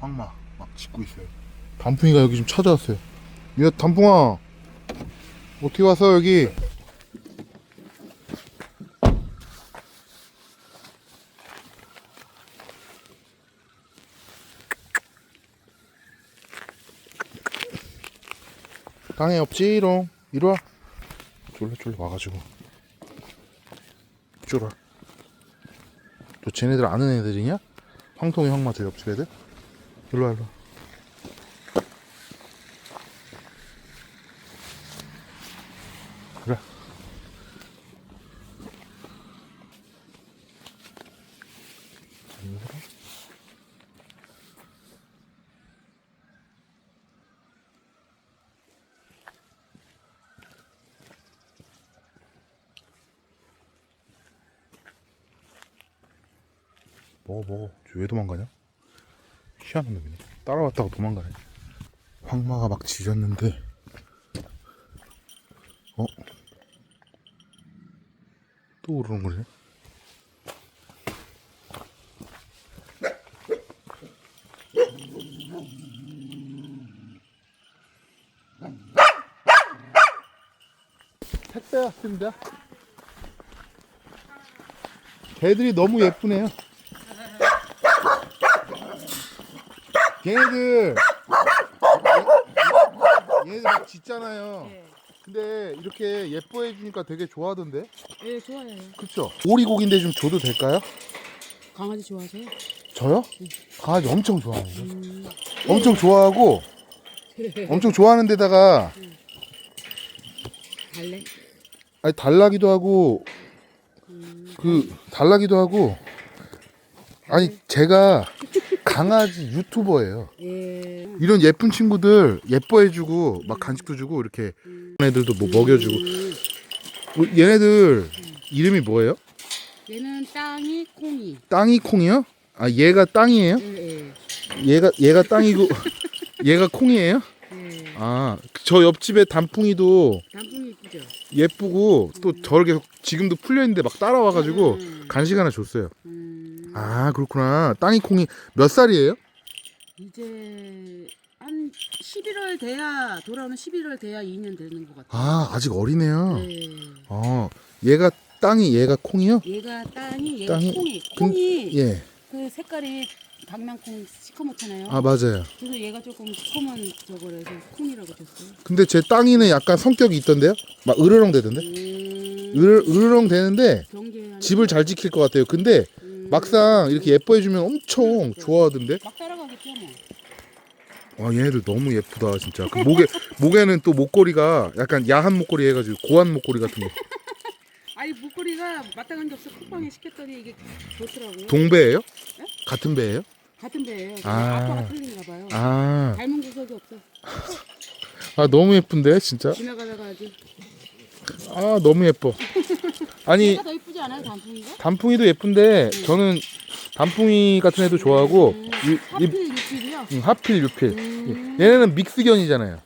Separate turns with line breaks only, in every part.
황마 막 짖고 있어요. 단풍이가 여기 좀 찾아왔어요. 야 단풍아 어떻게 왔어 여기? 땅에 없지롱 이리 와 쫄래쫄래 와가지고 쫄아 너 쟤네들 아는 애들이냐? 황통이 황마 저 옆집 애들? 일로 와 일로 와. 그래. 먹어 먹어. 쟤왜 도망가냐? 희한한 놈이네. 따라왔다가 도망가네. 황마가 막 짖었는데. 어? 또 오르는 거네. 택배 왔습니다. 개들이 너무 예쁘네요 걔네들 얘네들 막 짖잖아요
네.
근데 이렇게 예뻐해 주니까 되게 좋아하던데
네, 좋아요.
그쵸? 오리고기인데 좀 줘도 될까요?
강아지 좋아하세요?
저요? 강아지 엄청 좋아하는데
음.
엄청 좋아하고 엄청 좋아하는 데다가
달래?
아니 달라기도 하고
음.
그 달라기도 하고 아니 제가 강아지 유튜버예요
예.
이런 예쁜 친구들 예뻐해주고 막 간식도 주고 이렇게 애들도 뭐 먹여주고
음.
어, 얘네들 이름이 뭐예요?
얘는 땅이 콩이.
땅이 콩이요? 아 얘가 땅이에요?
예, 예.
얘가 얘가 땅이고 얘가 콩이에요?
예.
아 저 옆집에 단풍이도
단풍이 이쁘죠?
예쁘고 또 계속 지금도 풀려 있는데 막 따라와가지고
음.
간식 하나 줬어요.
음.
아 그렇구나. 땅이 콩이 몇 살이에요?
이제 한 11월 돼야 돌아오는 11월 돼야 2년 되는 것 같아요.
아 아직 어리네요.
네.
어 얘가 땅이 얘가 콩이요?
얘가 땅이 얘가
땅이-
콩이.
근-
콩이
예.
그 색깔이 박낭콩 시커멓잖아요.
아 맞아요.
그래서 얘가 조금 시커먼 저거라서 콩이라고 줬어요.
근데 제 땅이는 약간 성격이 있던데요? 막 으르렁 되던데?
음.
으르, 으르렁 되는데
경계하는
집을 잘 지킬 것 같아요. 근데
음.
막상 이렇게 예뻐해주면 엄청 좋아하던데?
막 뭐.
와 얘네들 너무 예쁘다 진짜. 그 목에 목에는 또 목걸이가 약간 야한 목걸이 해가지고 고한 목걸이 같은 거.
아니 목걸이가 마땅한 게 없어 콧방에 시켰더니 이게 좋더라고요.
동배예요?
네?
같은 배예요?
같은 배예요.
아.
아. 빠가 틀린가 봐요.
아,
닮은 구석이 없어.
아 너무 예쁜데 진짜.
지나가다가 아주.
아 너무 예뻐. 아니
얘가 더 이쁘지 않아요 단풍이가?
단풍이도 예쁜데 저는 단풍이 같은 애도 좋아하고
음,
이, 이
하필 육필이요.
음, 하필 유필.
음.
얘네는 믹스견이잖아요.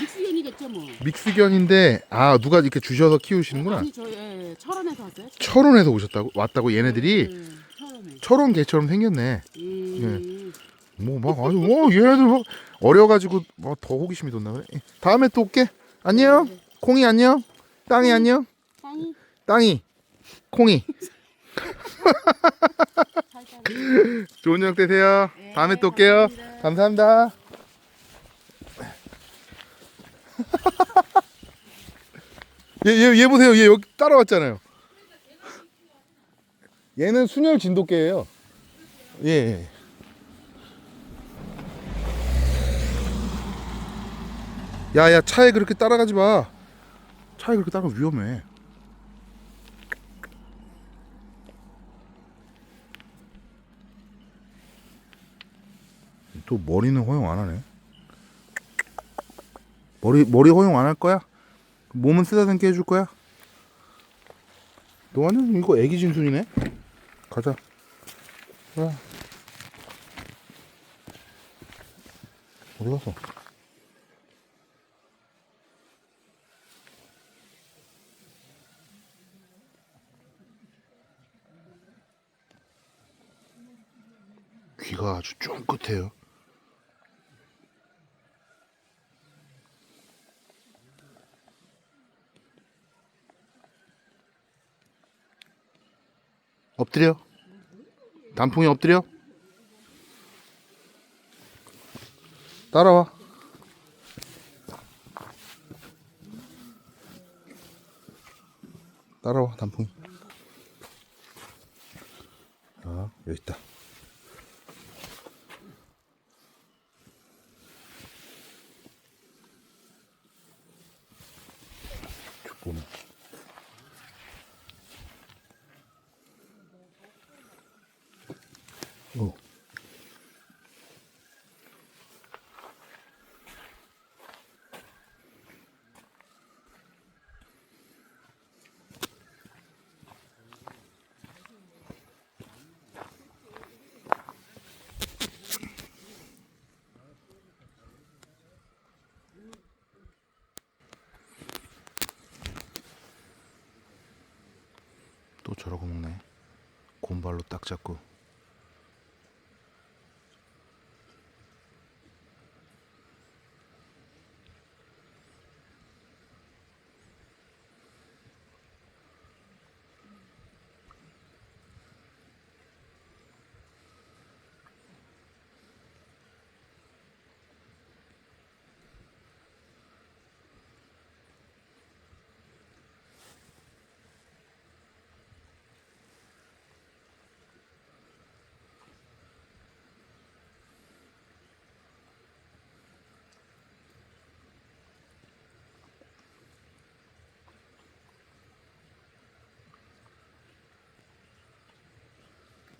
믹스견이겠죠 뭐.
믹스견인데 아 누가 이렇게 주셔서 키우시는구나.
아니 저 예, 철원에서 왔어요.
철원에서 오셨다고 왔다고 얘네들이
음, 철원에.
철원 개처럼 생겼네.
음.
뭐 막 아주 어 얘네들 막 어려가지고 뭐더 호기심이 돋나 그래. 다음에 또 올게. 안녕. 콩이 안녕. 땅이 안녕.
땅이
콩이. 좋은 저녁 되세요.
네,
다음에 또 올게요. 감사합니다. 얘, 얘, 얘 보세요. 얘 여기 따라왔잖아요. 얘는 순혈 진돗개예요. 예. 예. 야, 야, 차에 그렇게 따라가지 마. 차에 그렇게 따라가면 위험해. 또 머리는 허용 안 하네. 머리 머리 허용 안 할 거야? 몸은 쓰다듬게 해줄 거야? 너 완전 이거 애기 진순이네. 가자. 야. 어디 갔어? 귀가 아주 쫑긋해요. 엎드려. 단풍이 엎드려. 따라와. 따라와 단풍. 아 여기 있다. 어. 또 저러고 먹네. 곰발로 딱 잡고.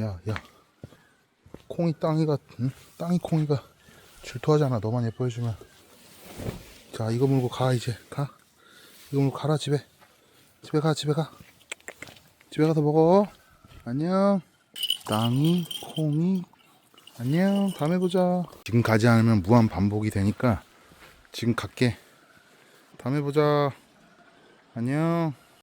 야, 야. 콩이 땅이가, 응? 땅이 콩이가 질투하지 않아. 너만 예뻐해주면. 자, 이거 물고 가, 이제. 가. 이거 물고 가라, 집에. 집에 가, 집에 가. 집에 가서 먹어. 안녕. 땅이, 콩이, 안녕. 다음에 보자. 지금 가지 않으면 무한 반복이 되니까 지금 갈게. 다음에 보자. 안녕.